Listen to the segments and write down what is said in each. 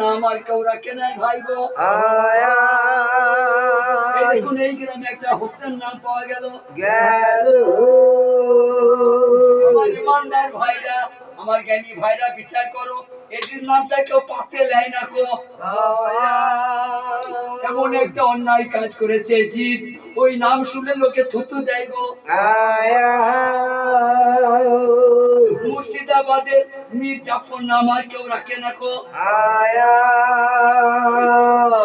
নাম আর কেউ রাখে নাই ভাই গো। দেখুন এই গ্রামে একটা হোসেন নাম পাওয়া গেল। গেল। ইমানদার ভাইরা আমার জ্ঞানী ভাইরা বিচার করো। এটির নামটা কেউ পাতে নেয় না কো এমন একটা অন্যায় কাজ করেছে জিৎ। ওই নাম শুনে লোকে থুতু দেয় গো। মুর্শিদাবাদের মীর জাফর নাম আর কেউ রাখে না কো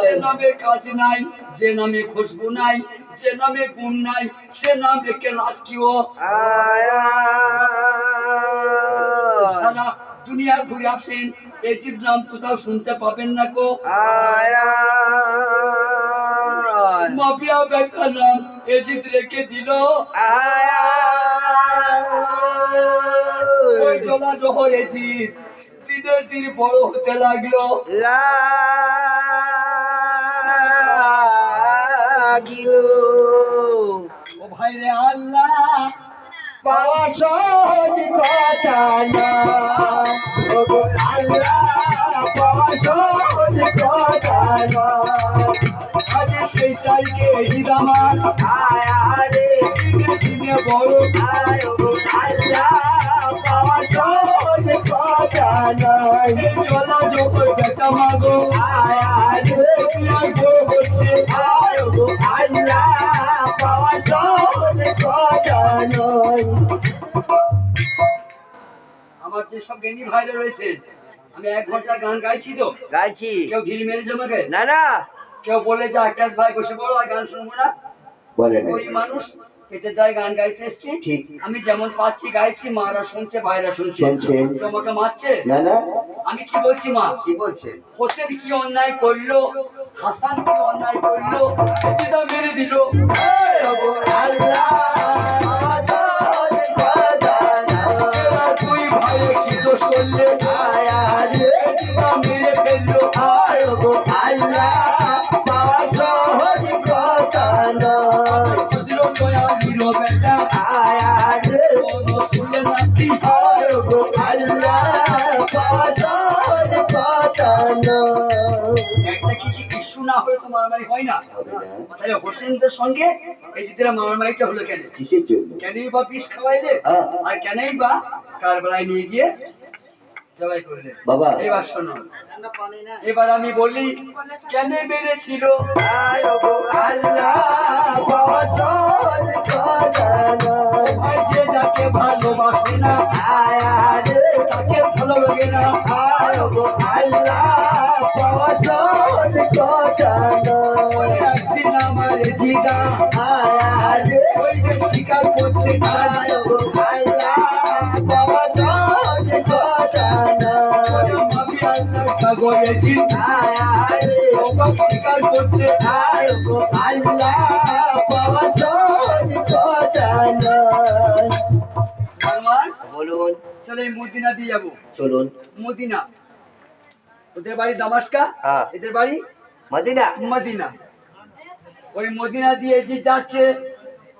যে নামে কাজ নাই, যে নামে খুশবু নাই, যে নামে গুণ নাই, সে নাম রেখে লাজ কি ও? সারা দুনিয়া ঘুরে আসেন। এজিদ নাম কোথাও শুনতে পাবেন না কো মাফিয়া বেটা নাম এজিদ রেখে দিল। ওই জলা জহর এজিদ দিনের দিন বড় হতে লাগল। ও ভাই রে আল্লাহ পাওয়া সহজ কথা না। আল্লাহ পাওয়া সহজ কথা না। আজ সেই চাইকে এজিদ আমার আয়ারে দিনে বড় আয় আল্লাহ পাওয়া আয় আমার যে সব জ্ঞানী ভাইরা আমি এক ঘণ্টা গান গাইছি তো। গাইছি। কেউ ঢিল মেরেছে আমাকে? না না। কেউ বলে যে আকাশ ভাই বসে পড়ো আর গান শুনব না। বলে ওই মানুষ পেটে যায় গান গাইতে এসছি। ঠিক। আমি যেমন পাচ্ছি গাইছি মারা শুনছে ভাইরা শুনছে। কেউ মারছে? না না। আমি কি বলছি মা? কি বলছে? হোসেন কি অন্যায় করল? হাসান অন্যায় করল মেরে দিল। আল্লাহ হয় না তাহলে হোসেনদের সঙ্গে এই যে মারামারিটা হলো কেন? কিসের জন্য? কেনই বা বিষ খাওয়াইলে। আর কেনই বা কারবেলায় নিয়ে গিয়ে জবাই করলে? বাবা। এবার শোনো। এবার আমি বলি কেন মেরেছিল? আয় আল্লাহ ভালোবাসে না শিকার করতে আল্লাহ পাওয়া সহজ কথা নয় বলুন। চলে মদিনা দিয়ে যাব। চলুন। মদিনা। ওদের বাড়ি দামাস্কা? হ্যাঁ। এদের বাড়ি? মদিনা? মদিনা। ওই মদিনা দিয়ে যে যাচ্ছে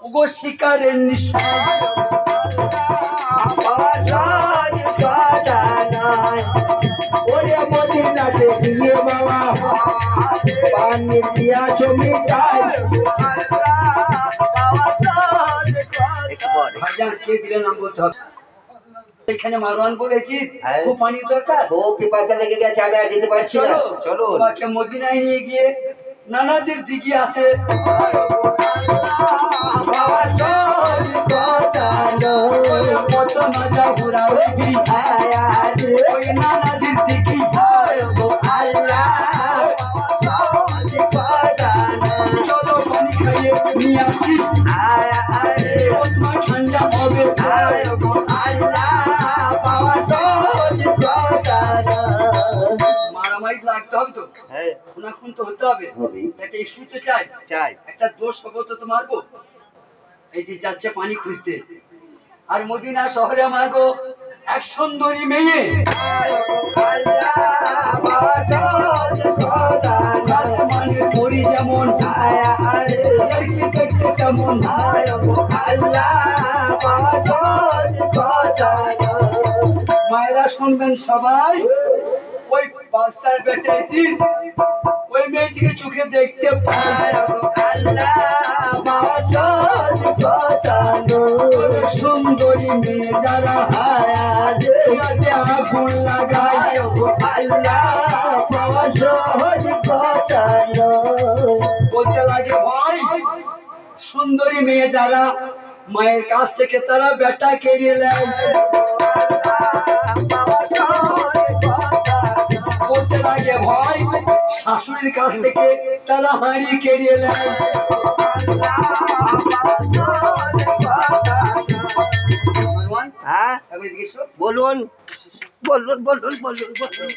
ওগো শিকারের নিশান। পাওয়া সহজ কথা নয় ওরে মদিনাতে গিয়ে বাবা পানি দিয়া জমিটাই ভাইজান কে দিলে নাম বলতে হবে এখানে মারওয়ান বলেছি হ্যাঁ। খুব পানি দরকার। পিপাসা লেগে গেছে আমি আর যেতে পারছি না। চলো মদিনায় নিয়ে গিয়ে নানাজির দিঘি আছে। নানাজির দিঘি চলো পানি খাইয়ে নিয়ে আসি ঠান্ডা হবে। তো হতে হবে। হবে। একটা ইস্যু তো চাই। চাই। একটা দোষ হবে তো মারবো এই যে যাচ্ছে পানি খুঁজতে। আর মদিনা শহরে মাগো এক সুন্দরী মেয়ে। মানে যেমন কেমন মায়েরা শুনবেন সবাই ওই বাচ্চার বেটেছি ওই মেয়েটিকে চোখে দেখতে পাই আল্লাহ সুন্দরী মেয়ে যারা হায়াতে আগুন লাগায়। আল্লাহ বাবা সহজ বাঁচানো বলতে লাগে, ভাই, সুন্দরী মেয়ে যারা মায়ের কাছ থেকে তারা বেটা কেড়ে নেয়। লাগে ভাই। শাশুড়ির কাছ থেকে তারা হাঁড়ি কেড়ে নেয়। হ্যাঁ। বলুন বলুন বলুন বলুন বলুন।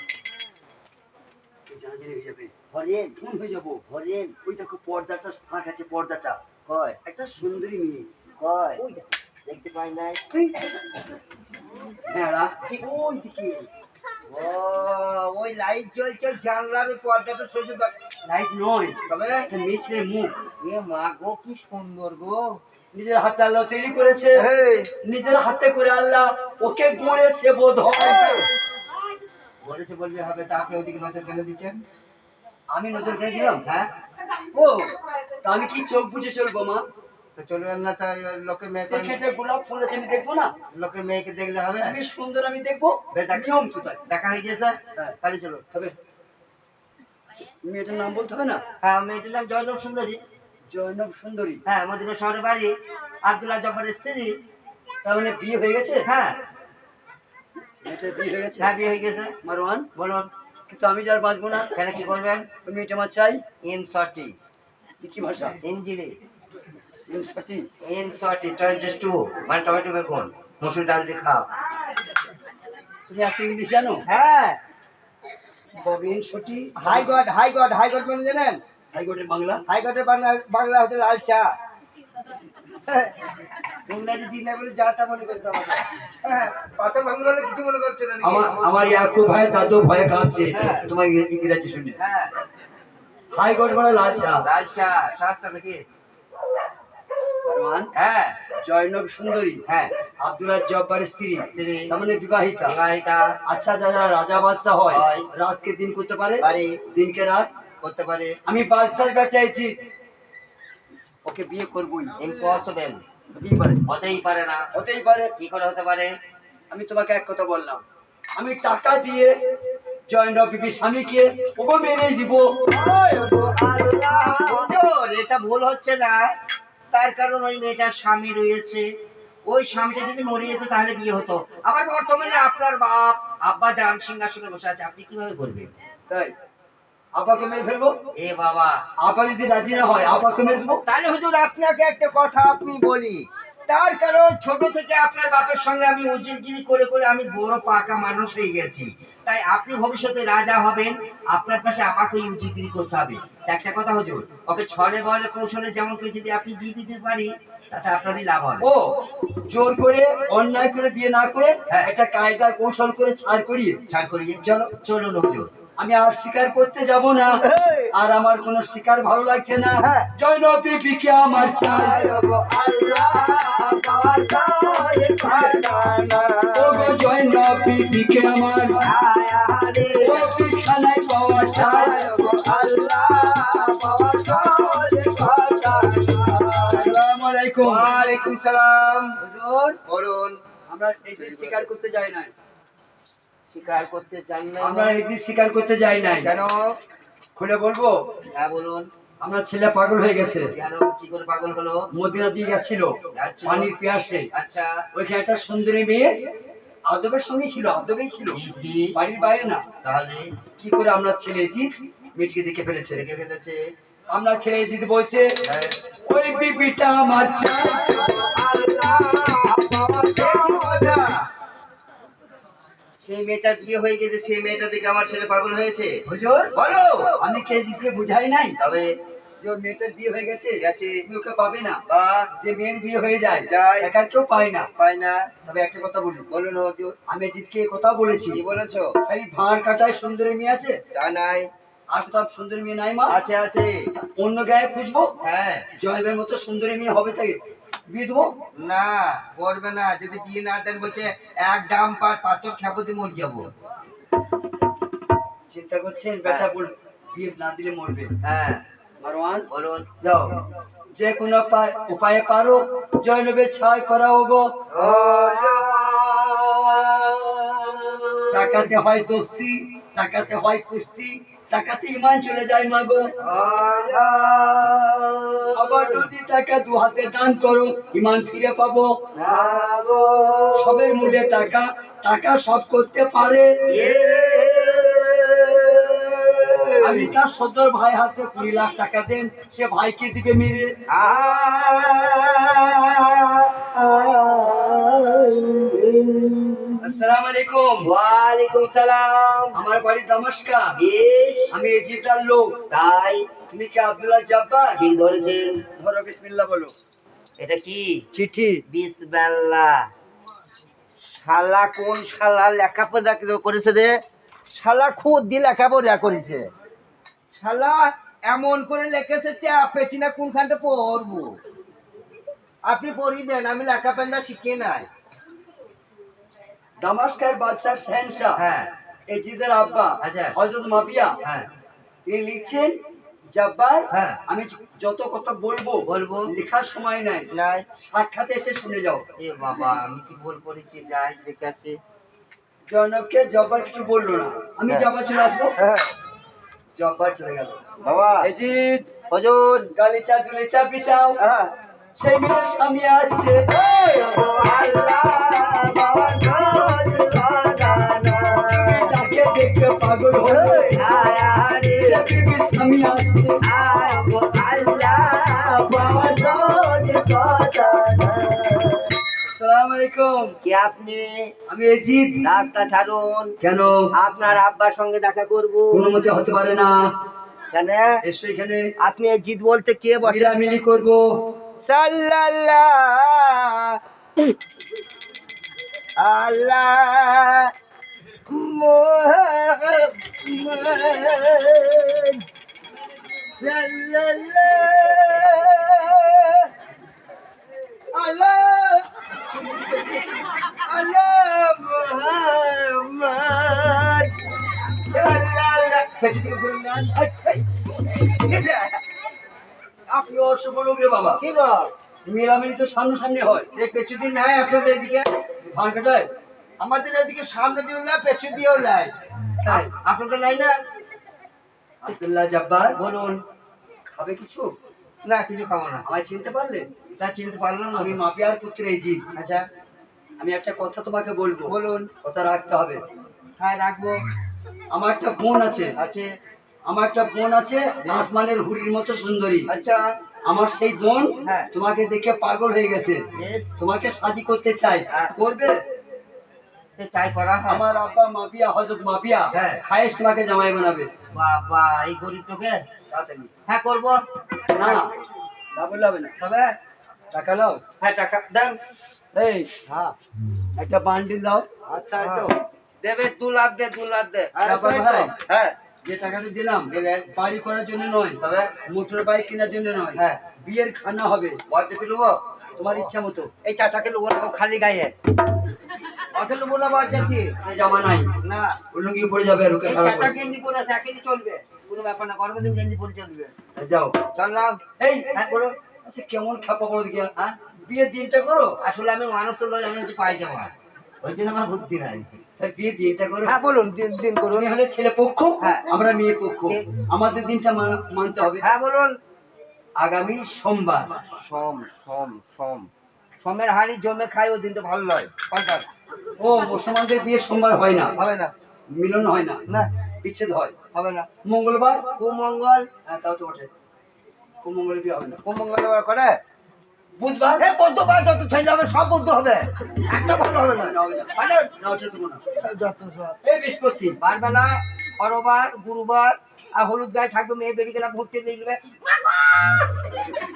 জানাজানি হয়ে যাবে। হরেন খুন হয়ে যাব? হরেন ওই দেখো পর্দাটা ফাঁক আছে পর্দাটা। কয়? একটা সুন্দরী মেয়ে। কয়? দেখতে পাই নাই। কি ওই দিকে ও ওই লাইট জ্বলছে জানলার পর্দাটা লাইট নয়। তবে মেয়ে মুখ। এ মা গো কি সুন্দর গো। নিজের হাতে আল্লাহ তৈরি করেছে। এই, নিজের হাতে করে আল্লাহ ওকে গড়েছে বোধ হয়। বলেছে বলবে হবে তা আপনি ওইদিকে নজর কেন দিচ্ছেন? আমি নজর করে দিলাম হ্যাঁ? ও তা আমি কি চোখ বুঝে চলবো মা? তো চলবেন না তাই মেয়ে দেখে গোলাপ ফুল আছে আমি দেখব না? লোকের মেয়েকে দেখলে হবে? সুন্দর আমি দেখব। দেখ। নিয়ম তো তাই। দেখা হয়ে গেছে। হ্যাঁ। বাড়ি চলো তবে। মেয়েটার নাম বলতে হবে না? হ্যাঁ মেয়েটির নাম জয়নব সুন্দরী। জয়নব সুন্দরী। হ্যাঁ মদিনা শহরে বাড়ি। আব্দুল্লাহ জব্বারের স্ত্রী। তার মানে বিয়ে হয়ে গেছে? হ্যাঁ। মেয়েটার বিয়ে হয়ে গেছে? হ্যাঁ বিয়ে হয়ে গেছে। মারওয়ান বলুন। কিন্তু আমি যার বাঁচবো না। কেন কি করবেন? মেয়েটা আমার চাই। ইন সটি কি ভাষা ইন টোয়েন্টি টু মানে টমেটো বেগুন মসুর ডাল দিয়ে খাও তুমি এত ইংলিশ জানো? হ্যাঁ। High god high god high god মানে জানেন? হাইকোর্টের বাংলা? হাই গডের বাংলা বাংলা হচ্ছে লাল চা। ইংরেজি দিন বলে যা তা মনে করছে হ্যাঁ পাথর ভাঙল হলে কিছু মনে করছে না? আমার ইয়াকু ভাই দাদু ভয়ে কাঁপছে। হ্যাঁ। তোমার ইংরে- ইংরেজি শুনে। হ্যাঁ। হাইকোর্ট মানে লাল চা। লাল চা শাস্ত্র নাকি? হ্যাঁ জয়নব সুন্দরী। হ্যাঁ আব্দুল্লাহ জব্বার স্ত্রী। তার মানে বিবাহিতা। বিবাহিতা। আচ্ছা যারা রাজা বাদশাহ হয় হয়। রাতকে দিন করতে পারে? দিনকে রাত? করতে পারে। আমি বাদশার চাইছি ওকে বিয়ে করবই। ইম্পসিবল হতেই পারে। হতেই পারে না। হতেই পারে। কি করে হতে পারে? আমি তোমাকে এক কথা বললাম। আমি টাকা দিয়ে জয়নব বিবি স্বামীকে ওকে মেরেই দিব। এটা ভুল হচ্ছে না। তার কারণ ওই মেয়েটার স্বামী রয়েছে। ওই স্বামীটা যদি মরে যেত তাহলে বিয়ে হতো। আবার বর্তমানে আপনার বাপ আব্বা যান সিংহাসনে বসে আছে আপনি কীভাবে করবেন তাই? আপাকে মেরে ফেলব? এ বাবা। আপা যদি রাজি না হয় আপাকে মেরে ফেলব তাহলে হুজুর আপনাকে একটা কথা আপনি বলি। তার কারণ ছোট থেকে আপনার বাপের সঙ্গে আমি উজিরগিরি করে করে আমি বড় পাকা মানুষ হয়ে গেছি। তাই আপনি ভবিষ্যতে রাজা হবেন আপনার পাশে আমাকে উজিরগিরি করতে হবে। একটা কথা হুজুর ওকে ছলে বলে কৌশলে যেমন করে যদি আপনি বিয়ে দিতে পারি তাতে আপনারই লাভ হবে। ও জোর করে অন্যায় করে বিয়ে না করে হ্যাঁ। একটা কায়দা কৌশল করে ছাড় করিয়ে। ছাড় করিয়ে। চলো চলুন হুজুর। আমি আর শিকার করতে যাব না। আর আমার কোনো শিকার ভালো লাগছে না। হ্যাঁ। জয়নব বিবিকে আমার চাই। জয়নব আমার বিছানায় পাওয়া চাই। আসসালামু আলাইকুম। ওয়ালাইকুম সালাম। হুজুর বলুন। আমরা এই শিকার করতে যাই নাই। স্বীকার করতে চান না আমরা যে শিকার করতে যাই নাই। কেন? খুলে বলব? হ্যাঁ বলুন। আমরা ছেলে পাগল হয়ে গেছে। কি করে পাগল হলো? মদিনা দিয়ে গেছিল পানির পিয়াসে। আচ্ছা। ওইখানে একটা সুন্দরী মেয়ে আদবের সঙ্গে ছিল আদবেই ছিল। বাড়ির বাইরে না। তাহলে? কি করে আমরা ছেলে জিত মেয়েটিকে দেখে ফেলেছে? ছেড়ে ফেলেছে। আমরা ছেলে জিত বলছে হ্যাঁ। ওই বিবিটা আমার সেই মেয়েটার বিয়ে হয়ে গেছে সেই মেয়েটা দেখে আমার ছেলে পাগল হয়েছে। হুজুর? বলো। আমি কে জিতকে বুঝাই নাই? তবে যে মেয়েটার বিয়ে হয়ে গেছে গেছে। তুমি ওকে পাবে না। বা যে মেয়ের বিয়ে হয়ে যায় যায়। একার কেউ পায় না। পাই না। তবে একটা কথা বলি। বলুন হুজুর। আমি জিতকে কথা বলেছি। কি বলেছ? খালি ভাঁড় কাটায় সুন্দরী মেয়ে আছে? তা নাই। আর সুন্দরী মেয়ে নাই মা। আছে আছে। অন্য গায়ে খুঁজবো? হ্যাঁ। জয়বের মতো সুন্দরী মেয়ে হবে তাই। বিয়ে দেবো? না করবে না। যদি বিয়ে না দেন বলছে এক ডাম পার পাথর খেপতে মরে যাব। চিন্তা করছেন? বেটা বল বিয়ে না দিলে মরবে। হ্যাঁ। মারওয়ান? বলুন। যাও। যে কোনো উপায়ে পারো। জয়নবে ছায় করাও গো। টাকাতে হয় দোস্তি টাকাতে হয় কুস্তি। টাকাতে ইমান চলে যায় মাগো আবার যদি টাকা দু হাতে দান করো ইমান ফিরে পাবো। সবের মূল্যে টাকা টাকা সব করতে পারে। আমি তার সদর ভাই হাতে কুড়ি লাখ টাকা দেন সে ভাইকে দিকে মেরে। আসসালামু আলাইকুম ওয়ালাইকুম সালাম আমার বাড়ি দামাস্কা বেশ আমি এজিপ্টার লোক। তাই। তুমি কি আব্দুল্লাহ জব্বার? ঠিক ধরেছেন। ধরো বিসমিল্লাহ বলো। এটা কি? চিঠি। বিসবেল্লা শালা কোন শালা লেখাপড়া করেছে রে? শালা খুদ দিয়ে লেখাপড়া করেছে। শালা এমন করে লিখেছে পেছি না কোনখানটা পড়ব। আপনি পড়ি দেন আমি লেখাপড়া শিখে নাই। দামাস্কার বাদশাহ শেহনশাহ। হ্যাঁ। এজিদের আব্বা আচ্ছা। হযরত মাবিয়া। হ্যাঁ। তিনি লিখছেন জব্বার হ্যাঁ। আমি যত কথা বলব বলব। লেখার সময় নাই। নাই। সাক্ষাতে এসে শুনে যাও। এ বাবা আমি কি ভুল করেছি? যাই দেখে জনককে জব্বার কিছু বলল না। আমি হ্যাঁ। জব্বার চলে আসব? হ্যাঁ। জব্বার চলে গেল। বাবা। এজিদ হজুর। গালিচা দুলিচা বিছাও হ্যাঁ। স্বামী যাকে দেখে পাগল হয়ে স্বামী আপনি? আমি এজিদ রাস্তা ছাড়ুন। কেন? আপনার আব্বার সঙ্গে দেখা করব। কোনো মতে হতে পারে না। কেন? এসো এখানে। আপনি জিত বলতে কে বটে মিলামিলি করব। சல்லல்லா. அல்லா. முஹம்மத் சல்லல்லா. அல்லா. அல்லா முஹம்மத் சல்லல்லா. আপনি অশুভ লোক রে বাবা। কি গো মিলামিলি তো সামনাসামনি হয়। এই পেছুদিন নাই আপনাদের এদিকে? ধান কাটায়? আমাদের এদিকে সামনে দিয়েও নাই পেছু দিয়েও নাই তাই। আপনাদের নাই না? আব্দুল্লাহ জব্বার বলুন। খাবে কিছু? না কিছু খাব না। আমায় চিনতে পারলেন তা চিনতে পারলাম না। আমি মাপিয়ার পুত্র এজিদ আচ্ছা। আমি একটা কথা তোমাকে বলব। বলুন। কথা রাখতে হবে। হ্যাঁ রাখব। আমার একটা বোন আছে। আছে। আমার একটা বোন আছে আসমানের হুড়ির মতো সুন্দরী। আচ্ছা। আমার সেই বোন হ্যাঁ। তোমাকে দেখে পাগল হয়ে গেছে। তোমাকে শাদি করতে চাই। করবে? তাই করা আমার আপা হজরত মাপিয়া হ্যাঁ। খায়েশ তোমাকে জামাই বানাবে। বাবা এই হ্যাঁ করব। না না না বললে হবে না। তবে? টাকা নাও। হ্যাঁ টাকা দেন। এই হ্যাঁ একটা বান্ডিল দাও। আচ্ছা তো। দেবে দু লাখ দে দু লাখ দে। হ্যাঁ। যে টাকাটা দিলাম বাড়ি করার জন্য নয় মোটর বাইক কেনার জন্য নয় হ্যাঁ। বিয়ের খানা হবে। তোমার ইচ্ছা মতো। এই চাচাকে না খালি গায়ে। না জামা নাই। না। অন্য গিয়ে পড়ে যাবে আর ওকে চাচা গেঞ্জি পরে আছে একই চলবে। কোনো ব্যাপার না গেঞ্জি পরে চলবে। যাও। চললাম এই হ্যাঁ বলো আচ্ছা কেমন খাপা বল গিয়া হ্যাঁ? বিয়ের দিনটা করো। আসলে আমি মানুষ তো লয় আমি পাই যাব। ওই জন্য আমার বুদ্ধি নাই। তাই দিনটা করো। হ্যাঁ বলুন দিন দিন করুন। তুমি হলে ছেলে পক্ষ হ্যাঁ। আমরা মেয়ে পক্ষ। আমাদের দিনটা মানা- মানতে হবে। হ্যাঁ বলুন। আগামী সোমবার। সম সম সম। সমের হাড়ি জমে খাই ওই দিনটা ভালো পঞ্চাশ ও মুসলমানদের বিয়ে সোমবার হয় না। হবে না। মিলন হয় না। না। বিচ্ছেদ হয়। হবে না। মঙ্গলবার? কুমঙ্গল? হ্যাঁ তাও তো বটে। মঙ্গল বিয়ে হবে না। কুমঙ্গল করে? বুধবার এ বৌদ্ধ বা যত ছেলে হবে সব বৌদ্ধ হবে। একটা ভালো হবে না। না, হবে মানে না না। এই বৃহস্পতি। বারবেলা পরবার গুরুবার আর হলুদ গায়ে থাকবে মেয়ে বেরিয়ে গেলে ঘুরতে দিয়ে দিবে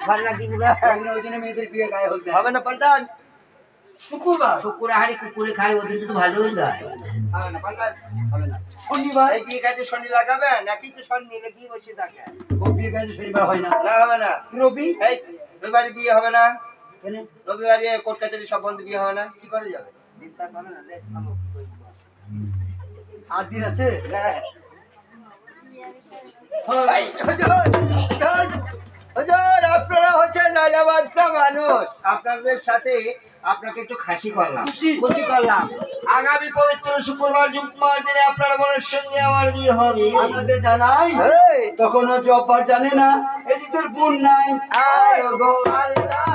ভালো লাগিয়ে দিবে। ওই জন্য মেয়েদের বিয়ে গায়ে হলতে হবে না পাল্টান শুক্রবার? কুকুরে হাড়ি কুকুরে খাই ওদের তো ভালো হয়ে যায় হবে না পাল্টান হবে না। শনিবার? এই বিয়ে কাজে শনি লাগাবে নাকি তো শনি নিলে কি বসে থাকে? ও বিয়ে গায়ে শনিবার হয় না। না হবে না। রবি? এই রবিবারে বিয়ে হবে না। রবিবারে কোর্ট কাছারি সব বন্ধ বিয়ে হবে না। কি করে যাবে? দিন আছে? হ্যাঁ, এই, হুজুর, আপনারা হচ্ছেন রাজা বাদশাহ মানুষ। আপনাদের সাথে আপনাকে একটু খাসি করলাম। খুশি। করলাম। আগামী পবিত্র শুক্রবার জুম্মার দিনে আপনার বোনের সঙ্গে আমার বিয়ে হবে। আমাদের জানাই। এই, তখনও জব্বার জানে না। এই তোর বোন নাই। আয় গো আল্লাহ।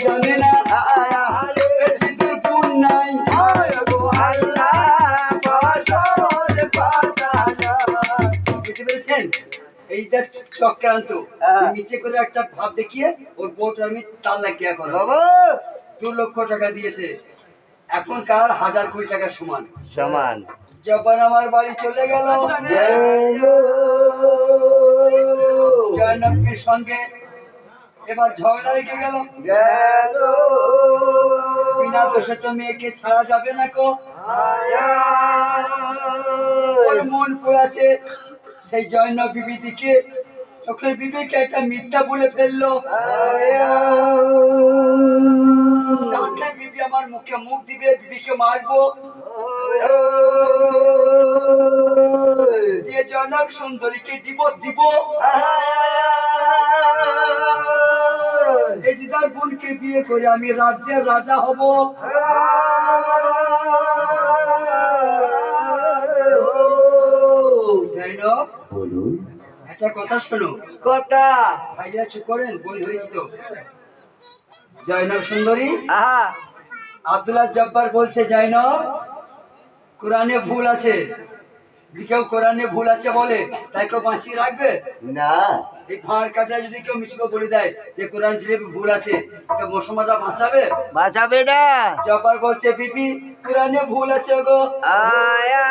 জানে না। এইটা চক্রান্ত। হ্যাঁ। নিচে করে একটা ভাব দেখিয়ে ওর আমি লাগিয়ে বাবা! দু লক্ষ টাকা দিয়েছে। এখনকার হাজার কোটি টাকার সমান। সমান। যখন আমার বাড়ি চলে গেল জয়নবীর সঙ্গে এবার ঝগড়া লেগে গেল। বিনা দোষে তো মেয়েকে ছাড়া যাবে না কো। ওর মন পড়েছে সেই জয়নব বিবিদিকে তখন বিবিকে একটা মিথ্যা বলে ফেলল। জানলে বিবি আমার মুখে মুখ দিবে, বিবিকে মারবো। দিয়ে জয়নব সুন্দরীকে ডিভোর্স দিব। এই দিদার বোনকে বিয়ে করে আমি রাজ্যের রাজা হব। বলুন। একটা কথা শোনো। কথা। ভাইরা চুপ করেন বই ধরেছি তো। জয়নব সুন্দরী। আহা। আব্দুল্লাহ জব্বার বলছে জয়নব কোরআনে ভুল আছে। যদি কেউ কোরআনে ভুল আছে বলে তাই কেউ বাঁচিয়ে রাখবে? না। এই ফাঁড় কাটায় যদি কেউ মিছিকে বলে দেয় যে কোরআন শরীফে ভুল আছে তা মুসলমানরা বাঁচাবে? বাঁচাবে না। জব্বার বলছে বিবি কোরআনে ভুল আছে গো। আয়া।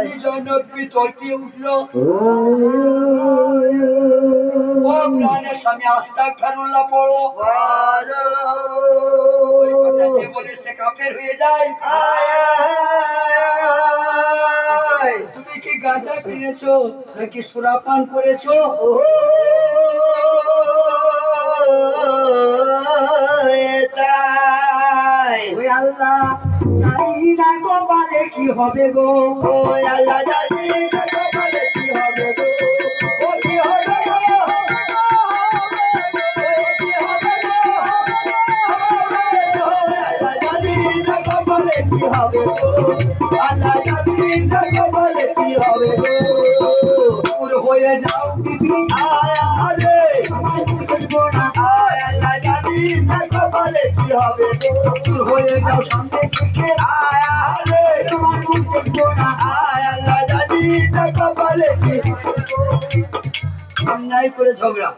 আর উনি জয়নব উঠল। ও প্রাণের স্বামী আস্তাক ফেরুল্লাহ পড়ো। ওই বলে সে কাফের হয়ে যায়। তুমি কি গাঁজা কিনেছো নাকি সুরাপান করেছ? ওই আল্লাহ জানি না কপালে কি হবে গো। আল্লাহ জানি না কপালে কি হবে গো। হয়ে যাও না আয় আল্লাহ জানি না কপালে কি হবে হয়ে যাও অন্যায় করে ঝগড়া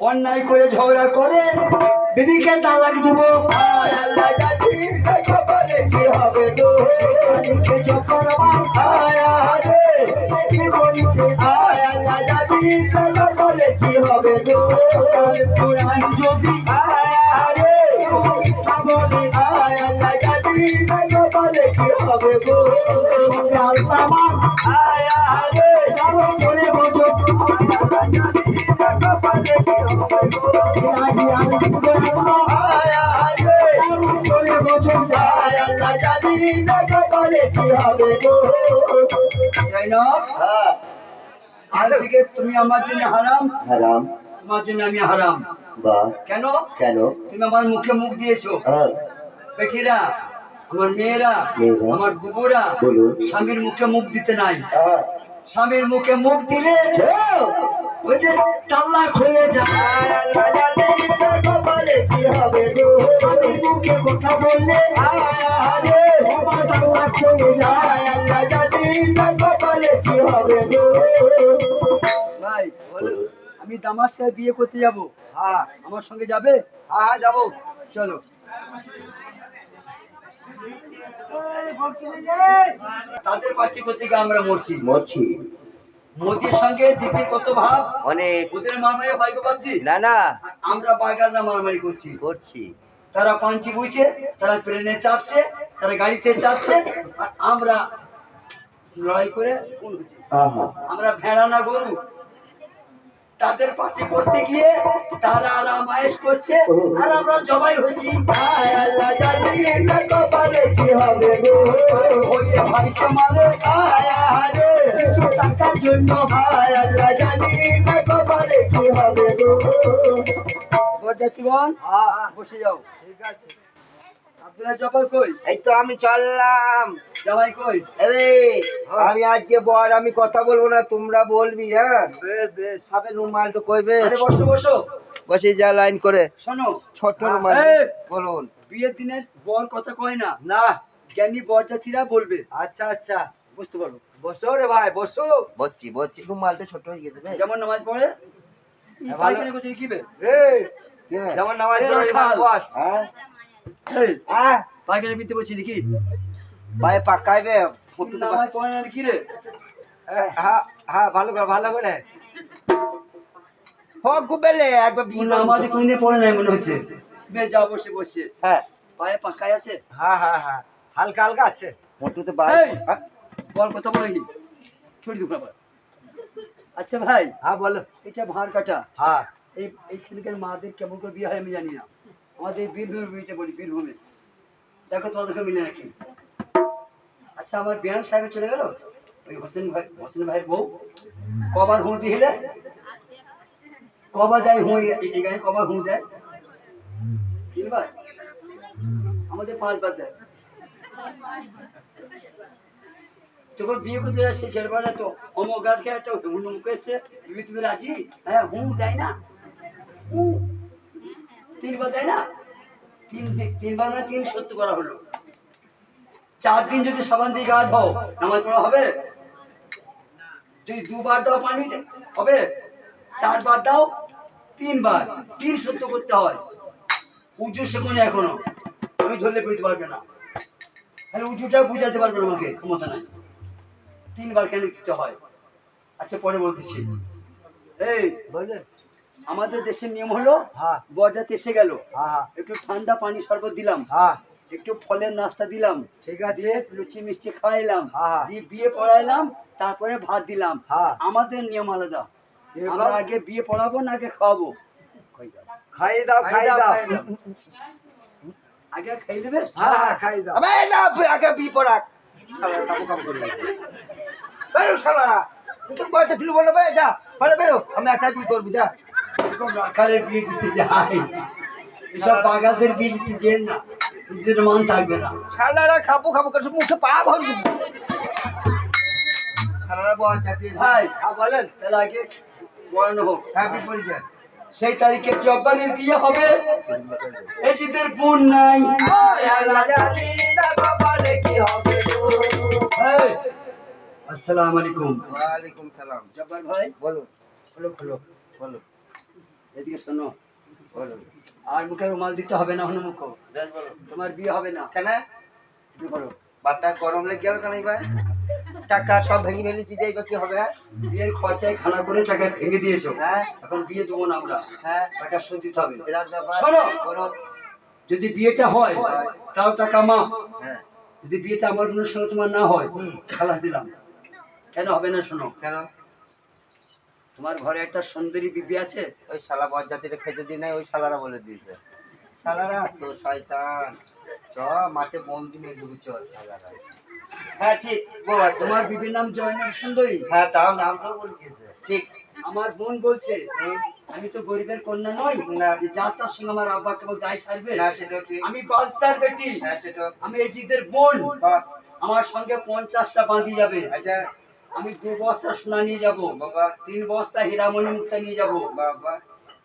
অন্যায় করে ঝগড়া করে বিবিকে তালাক দিব কি হবে আমার আয়া জীবনীকে হবে গো আল্লাহ আয়া রে সব করে বলো আজ থেকে তুমি আমার জন্য হারাম। হারাম তোমার জন্য আমি হারাম। কেন? কেন? তুমি আমার মুখে মুখ দিয়েছ। হ্যাঁ। বেঠিরা আমার মেয়েরা। আমার বুবুরা স্বামীর মুখে মুখ দিতে নাই। স্বামীর মুখে মুখ দিলে ওই যে তাল্লাক হয়ে যায়। মুখে কথা বললে তাল্লাক হয়ে যায় আল্লাহ জানি না কপালে কি হবে ভাই আমি দামাশায় বিয়ে করতে যাব। হ্যাঁ আমার সঙ্গে যাবে? হ্যাঁ যাব। চলো। তাদের আমরা মরছি। মরছি। মোদির সঙ্গে দিদির কত ভাব? অনেক। ওদের মারামারি ভাইকে ভাবছি? না না। আমরা বাগানরা মারামারি করছি। করছি। তারা পাঞ্চি বুঝছে তারা ট্রেনে চাপছে তারা গাড়িতে চাপছে আর আমরা লড়াই করে হচ্ছি আহা আমরা ভেড়া না গরু। তাদের পার্টি করতে গিয়ে তারা আরাম আয়েশ করছে। আর আমরা জবাই হচ্ছি হায় আল্লাহ জানি না কপালে কি হবে গো? হায় হারে কিছু টাকার জন্য হায় আল্লাহ জানি না কপালে কি হবে গো? বরযাত্রীগণ বসে যাও। ঠিক আছে। এই তো আমি চললাম। জামাই কই? আমি আজকে বর আমি কথা বলব না তোমরা বলবি হ্যাঁ? বেশ বেশ সাবে কইবে বসো বসো। বসে যা লাইন করে। শোনো। ছোট রুমাল। বলুন। বিয়ের দিনের বর কথা কয় না? না জ্ঞানী বরযাত্রীরা বলবে। আচ্ছা আচ্ছা। বুঝতে পারো। বসো রে ভাই বসো। বসছি বসছি। রুমালটা ছোট হয়ে গেছে যেমন নামাজ পড়ে ভালো। পায়খানা কি বে? যেমন নামাজ পড়ো, বস। হ্যাঁ? পায়খানা পিতে বলছি নাকি? পায়ে পাকাইবে ফুটু কি রে? হ্যাঁ হ্যাঁ ভালো করে ভালো করে। হোক গুবেলে একবার বিয়ে নামাজ কোনদিন পড়ে নাই মনে হচ্ছে। বে যা বসে বসছে হ্যাঁ। পায়ে পাকায় আছে? হ্যাঁ হ্যাঁ হ্যাঁ হালকা হালকা আছে। মোটুতে বাই বল কথা বলে ছড়ি দুপুর আচ্ছা ভাই। হ্যাঁ বলো। এটা ভাঁড় কাটা। হ্যাঁ। এই এইখানকার মাদের কেমন করে বিয়ে হয় আমি জানি না। আমাদের বীরভূমের বিয়েটা বলি বীরভূমে দেখো তোমাদেরকে মিলে নাকি আচ্ছা আমার বিয়ান সাহেব চলে গেল? ওই হোসেন ভাই, হোসেন ভাইয়ের বউ। কবার হুঁ দিলে? কবার যায় হুঁ, এই গায়ে কবার হুঁ দেয়? তিনবার? আমাদের পাঁচবার দেয়। যখন বিয়ে করতে যায়, সেই ছেলেবেলা তো অমক গাছকে একটা হুনুম করেছে তুমি তুমি রাজি? হ্যাঁ হুঁ দেয় না? হুঁ। তিনবার না? তিন তিনবার মানে তিন সত্য করা হলো। চার দিন যদি সাবান দিয়ে গা ধো নামাজ পড়া হবে? যদি দুবার দাও পানি, হবে? দাও, তিনবার। তিন সত্য করতে হয়। উঁচু শেখনি এখনও। আমি ধরলে পেতে পারবে না। তাহলে উঁচুটা বুঝাতে পারবে না আমাকে, ক্ষমতা নাই। তিনবার কেন দিতে হয়? আচ্ছা পরে বলতেছি। এই বললে আমাদের দেশের নিয়ম হলো হ্যাঁ। বরযাত্রী এসে গেল। হ্যাঁ হ্যাঁ। একটু ঠান্ডা পানি শরবত দিলাম। হ্যাঁ। একটু ফলের নাস্তা দিলাম। ঠিক আছে। লুচি মিষ্টি খাওয়াইলাম। হ্যাঁ। দিয়ে বিয়ে পড়াইলাম তারপরে ভাত দিলাম। হ্যাঁ। আমাদের নিয়ম আলাদা। আমরা আগে বিয়ে পড়াবো না আগে খাওয়াবো? খাই দাও। খাই দাও আগে খাই দেবে? হ্যাঁ হ্যাঁ খাই দাও। না আগে বি পড়াক। বেরো শালারা তুই বলতে ছিল বলো যা বেরো। আমি একা বি করবি যা। এরকম রাখালের বিয়ে দিতে যাই এসব বিয়ে দিতে যেন না নিজেদের মান থাকবে না। শালারা খাব খাব করে মুখে পা ভর বল ভাই হ্যাঁ বলেন তাহলে আগে পড়ানো হোক। হ্যাঁ সেই তারিখে জব্বারের বিয়ে হবে? এজিদের বোন নাই। আসসালামু আলাইকুম। ওয়ালাইকুম সালাম। জব্বার ভাই বলো বলো খোলো বলুন। এদিকে শোনো। আর মুখে রুমাল দিতে হবে না হলো মুখ তোমার বিয়ে হবে না। কেন? করো। বাতাস গরম লেগে গেল কেন এবার টাকা সব ভেঙে ফেলেছি যে এবার কি হবে হ্যাঁ? বিয়ের খরচায় খানা করে টাকা ভেঙে দিয়েছ হ্যাঁ? এখন বিয়ে দেবো না আমরা হ্যাঁ? টাকা শোধ দিতে হবে। শোনো। যদি বিয়েটা হয় তাও টাকা মা। হ্যাঁ। যদি বিয়েটা আমার সঙ্গে তোমার না হয়। খালাস দিলাম। কেন হবে না শোনো? কেন? তোমার ঘরে একটা সুন্দরী বিবি আছে? ওই শালা বরজাতিটা খেতে দিই নাই ওই শালারা বলে দিয়েছে। শালারা তো শয়তান। চ মাঠে বন্দি মেয়ে ডুবি চল শালারা। হ্যাঁ ঠিক। বউ আছে তোমার বিবির নাম সুন্দরী? হ্যাঁ তাও নামটাও বলে দিয়েছে। ঠিক। আমার বোন বলছে আমি তো গরিবের কন্যা নই। না। তার সঙ্গে আমার আব্বা কেবল দায় সারবে। আমি বাদশার বেটি হ্যাঁ আমি এই জিদের বোন। আমার সঙ্গে পঞ্চাশটা বাঁধি যাবে। আচ্ছা আমি দু বস্তা সোনা নিয়ে যাব। বাবা। তিন বস্তা হীরামণি মুক্তা নিয়ে যাব। বাবা।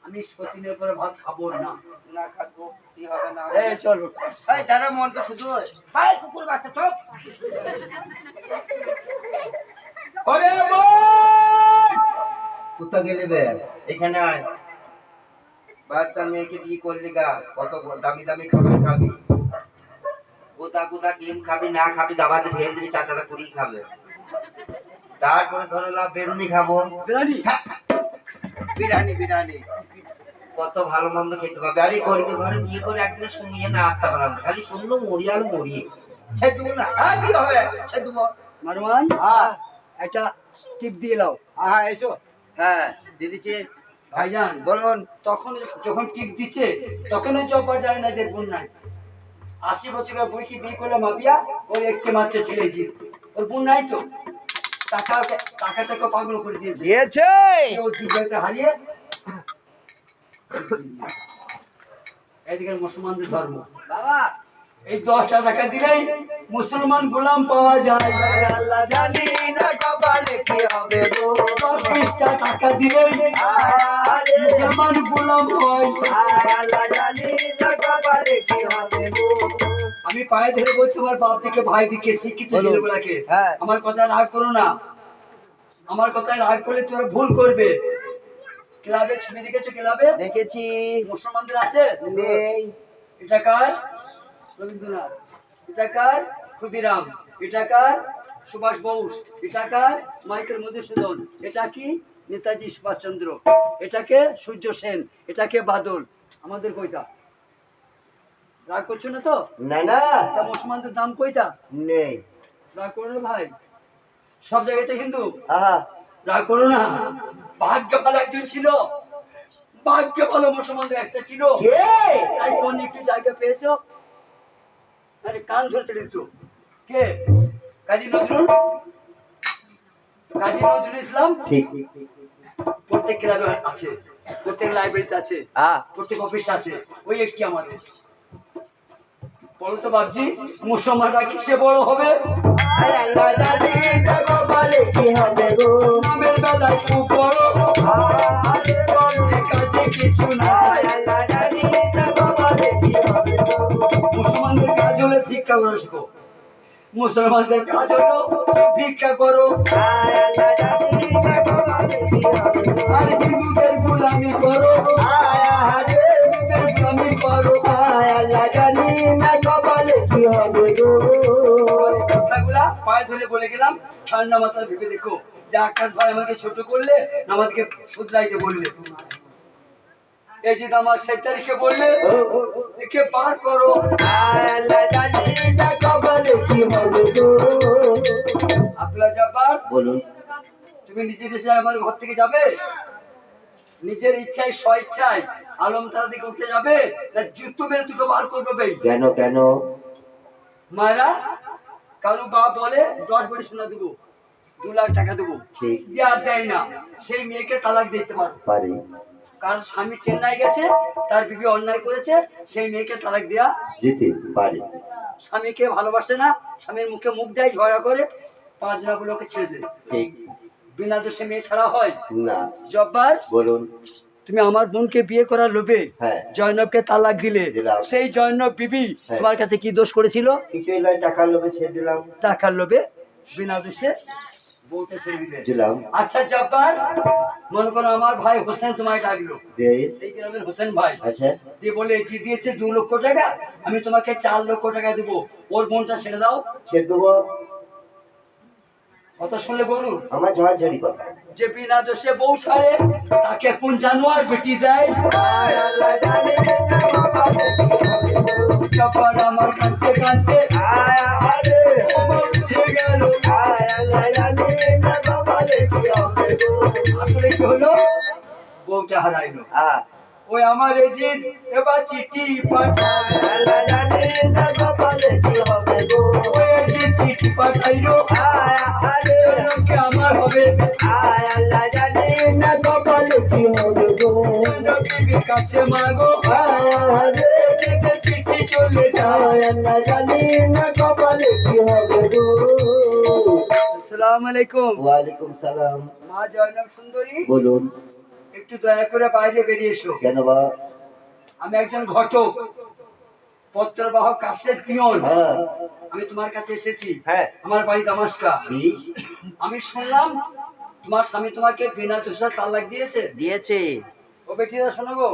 আমি সতীনের করে ভাত খাব না। না খাব কি হবে না এই চলো। এই দাঁড়া মন তো শুধু হাই কুকুর বাচ্চা চপ। ওরে কোথা গেলে বে? এখানে আয়। বাচ্চা মেয়েকে বিয়ে করলি গা। কত দামি দামি খাবার খাবি। গোদা গোদা ডিম খাবি না খাবি দাবাতে ফেল দিবি চাচারা করেই খাবে। তারপরে ধরে লাভ বেরুনি খাব। বিরানি বিরিয়ানি বিরিয়ানি। কত ভালো মন্দ খেতে পাবে। আরে গরিবের ঘরে বিয়ে করে একদিন শুনিয়ে না আসতে পারলাম খালি শুনলো মরি আর মরি। ছেদু না। হ্যাঁ কি হবে। ছেদু মারওয়ান একটা টিপ দিয়ে লাও হ্যাঁ এসো। হ্যাঁ দিদিছে ভাইজান বলুন তখন যখন টিপ দিচ্ছে তখন জব্বার জানে না যে বোন নাই। আশি বছরের বুড়িকে বিয়ে করলে মাপিয়া ওর একটি মাত্র ছেলে জি ওর বোন নাই তো? টাকা টাকা টাকা পাগল করে দিয়েছে। দিয়েছে! ও দিব্যাকে হারিয়ে এদিকে মুসলমানদের ধর্ম। বাবা! এই দশটা টাকা দিলেই মুসলমান গোলাম পাওয়া যায়। আল্লাহ জানি না কপালে কি হবে গো। দশ বিশটা টাকা দিলেই মুসলমান গোলাম হয়। আল্লাহ জানি না কপালে কি হবে গো। আমি পায়ে ধরে বলছি আমার বাপ থেকে ভাই দিকে শিক্ষিত ছেলেগুলাকে হ্যাঁ। আমার কথায় রাগ করো না। আমার কথায় রাগ করলে তোমরা ভুল করবে। ক্লাবে ছবি দেখেছ ক্লাবে? দেখেছি। মুসলমানদের আছে? নেই। এটা কার? রবীন্দ্রনাথ। এটা কার? ক্ষুদিরাম। এটা কার? সুভাষ বোস। এটা কার? মাইকেল মধুসূদন। এটা কি? নেতাজি সুভাষচন্দ্র। এটাকে সূর্য সেন। এটাকে বাদল। আমাদের কইতা রাগ করছ না তো? না না। তা মুসলমানদের দাম কইতা? নেই। রাগ করো না ভাই। সব জায়গাতে হিন্দু। আহা। রাগ করো না। ভাগ্য ভালো একজন ছিল। ভাগ্য ভালো মুসলমানদের একটা ছিল। তাই কোন একটি জায়গা পেয়েছ? আরে কান ধরতে দিত। কে? কাজী নজরুল? কাজী নজরুল ইসলাম? ঠিক। প্রত্যেক ক্লাবে আছে। প্রত্যেক লাইব্রেরিতে আছে। প্রত্যেক অফিস আছে। ওই একটি আমাদের। বলো তো মুসলমানরা কি খুব বড় হবে? মুসলমানদের কাজ হলে মুসলমানদের কাজ হলো ভিক্ষা করো। আর হিন্দুদের গুলামি করো। পায়ে ধরে বলে গেলাম ঠান্ডা মাথায় ভেবে দেখো যে আকাশ ভাই আমাকে ছোট করলে আমাদেরকে শুধরাইতে বললে। এই যে আমার সেই তারিখে বললে একে পার করো। আপনার যাবার বলুন। তুমি নিজের এসে আমার ঘর থেকে যাবে? নিজের ইচ্ছায় ইচ্ছায় আলম তারা দিকে উঠে যাবে? না জুতো মেরে তোকে বার করবে? কেন কেন? মায়েরা কারু বাপ বলে দশ বড়ি সোনা দেবো দু লাখ টাকা দেবো। দেওয়া দেয় না। সেই মেয়েকে তালাক দিতে পারো। কারণ স্বামী চেন্নাই গেছে তার বিবি অন্যায় করেছে সেই মেয়েকে তালাক দেওয়া যেতে পারি। স্বামীকে ভালোবাসে না স্বামীর মুখে মুখ দেয় ঝগড়া করে পাঁচ জনাগুলোকে ছেড়ে দেয়। বিনা দোষে মেয়ে ছাড়া হয়। না। জব্বার বলুন। তুমি আমার বোনকে বিয়ে করার লোভে হ্যাঁ। জয়নবকে তালাক দিলে। সেই জয়নব বিবি হ্যাঁ। তোমার কাছে কি দোষ করেছিল? টাকার লোভে ছেড়ে দিলাম। টাকার লোভে বিনা দোষে দিলাম। আচ্ছা জব্বার মনে করো আমার ভাই হোসেন তোমায় ডাকলো। এই গ্রামের হোসেন ভাই। আচ্ছা। দিয়ে বলে যে দিয়েছে দু লক্ষ টাকা আমি তোমাকে চার লক্ষ টাকা দেবো। ওর বোনটা ছেড়ে দাও। ছেড়ে দেবো। কথা শুনলে গরু আমার ঝড়ঝড়ি কথা যে বিনা দোষে বউ ছাড়ে তাকে কোন জানোয়ার বেটি দেয়? আমার কাঁদতে কাঁদতে। আসলে কি হলো? বউটা হারাইলো। আ ওই আমার এজিদ এবার চিঠি পাঠায় আল্লাহ জানে না কপালে কি হবে গো। ওই এজিদ চিঠি পাঠাইলো আয় আরে জনকে আমার হবে আয় আল্লাহ জানে না কপালে কি হবে গো। বিবির কাছে মাগো আয় আরে থেকে চিঠি চলে যায় আয় আল্লাহ জানে না কপালে কি হবে গো। আসসালামু আলাইকুম ওয়ালাইকুম সালাম মা জয়নব সুন্দরী বলুন একটু দয়া করে বাইরে বেরিয়ে এসো। কেন বা? আমি একজন ঘটক পত্রবাহক কাশের পিয়ন। হ্যাঁ। আমি তোমার কাছে এসেছি। হ্যাঁ। আমার বাড়ি দামাসকা। আমি শুনলাম তোমার স্বামী তোমাকে বিনা দোষা তালাক দিয়েছে। দিয়েছে। ও বেটিরা শোনো গো